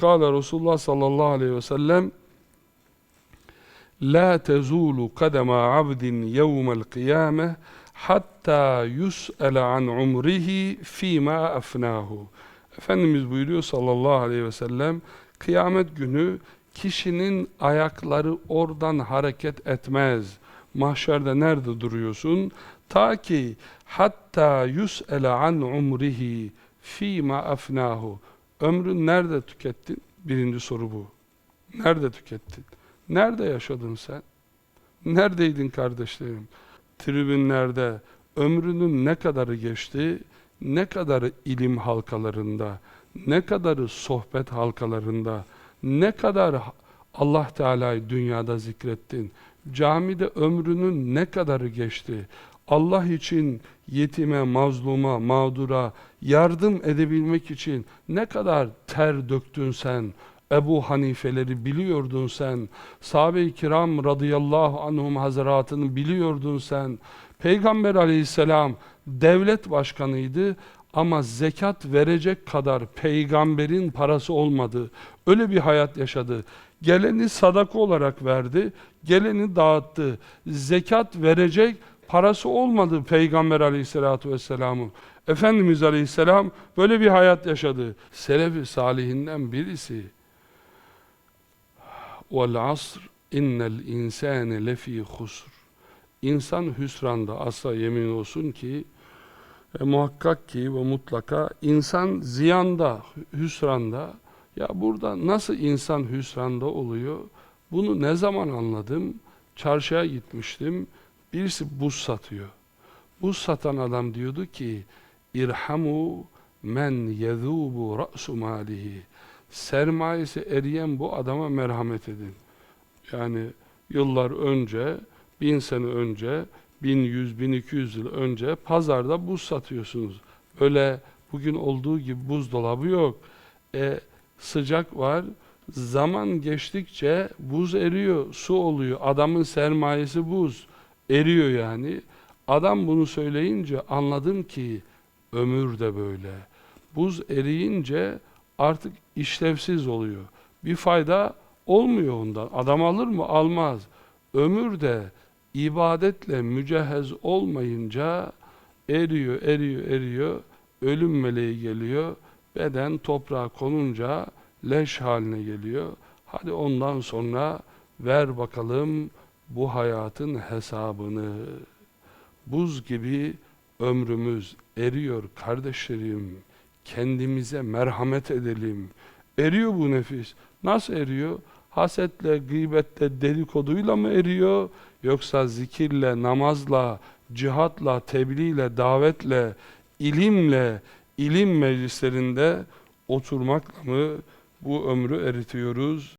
Kale Resulullah sallallahu aleyhi ve sellem La tezulu kadema abdin yevmel kıyame hatta yus'ele an umrihi fîmâ afnahu. Efendimiz buyuruyor sallallahu aleyhi ve sellem kıyamet günü kişinin ayakları oradan hareket etmez. Mahşerde nerede duruyorsun? Ta ki hatta yus'ele an umrihi fîmâ afnahu. Ömrün nerede tükettin? Birinci soru bu. Nerede tükettin? Nerede yaşadın sen? Neredeydin kardeşlerim? Tribünlerde ömrünün ne kadarı geçti? Ne kadarı ilim halkalarında? Ne kadarı sohbet halkalarında? Ne kadar Allah Teala'yı dünyada zikrettin? Camide ömrünün ne kadarı geçti? Allah için yetime, mazluma, mağdura yardım edebilmek için ne kadar ter döktün sen? Ebu Hanifeleri biliyordun sen. Sahabe-i kiram radıyallahu anhum hazretini biliyordun sen. Peygamber aleyhisselam devlet başkanıydı ama zekat verecek kadar peygamberin parası olmadı. Öyle bir hayat yaşadı. Geleni sadaka olarak verdi, geleni dağıttı. Zekat verecek parası olmadı Peygamber aleyhissalatu vesselamın. Efendimiz aleyhisselam böyle bir hayat yaşadı. Selefi salihinden birisi. Vel asr innel insane lefi husr. İnsan hüsranda asla yemin olsun ki ve muhakkak ki ve mutlaka insan ziyanda, hüsranda ya burada nasıl insan hüsranda oluyor? Bunu ne zaman anladım? Çarşıya gitmiştim. Birisi buz satıyor. Buz satan adam diyordu ki, irhamu men yezubu ra'su malihi sermayesi eriyen bu adama merhamet edin. Yani yıllar önce, bin sene önce, bin yüz, bin iki yüz yıl önce pazarda buz satıyorsunuz. Öyle bugün olduğu gibi buzdolabı yok. E, sıcak var, zaman geçtikçe buz eriyor, su oluyor. Adamın sermayesi buz, eriyor yani. Adam bunu söyleyince anladım ki ömür de böyle. Buz eriyince artık işlevsiz oluyor. Bir fayda olmuyor ondan. Adam alır mı? Almaz. Ömür de ibadetle mücehhez olmayınca eriyor, eriyor, eriyor. Ölüm meleği geliyor. Beden toprağa konunca leş haline geliyor. Hadi ondan sonra ver bakalım bu hayatın hesabını. Buz gibi ömrümüz eriyor kardeşlerim kendimize merhamet edelim. Eriyor bu nefis. Nasıl eriyor? Hasetle, gıybetle, dedikoduyla mı eriyor? Yoksa zikirle, namazla, cihatla, tebliğle, davetle, ilimle, ilim meclislerinde oturmakla mı bu ömrü eritiyoruz?